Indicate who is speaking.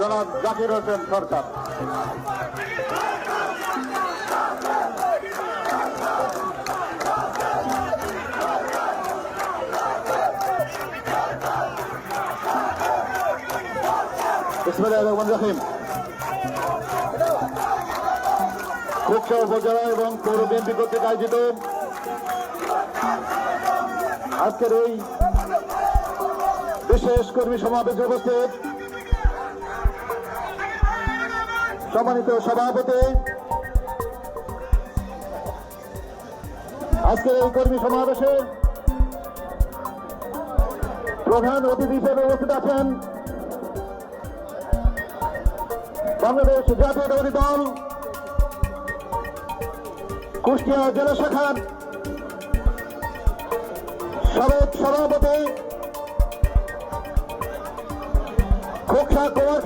Speaker 1: জনাব জাকির হোসেন সরকার। উপজেলা এবং পৌর বিএনপি কর্তৃক আয়োজিত আজকের এই বিশেষ কর্মী সমাবেশে উপস্থিত সম্মানিত সভাপতি। আজকের এই কর্মী সমাবেশে প্রধান অতিথি হিসেবে উপস্থিত আছেন বাংলাদেশ জাতীয়তাবাদী দল, কুষ্টিয়া জেলা শাখার সাবেক সভাপতি খোকসা কুমার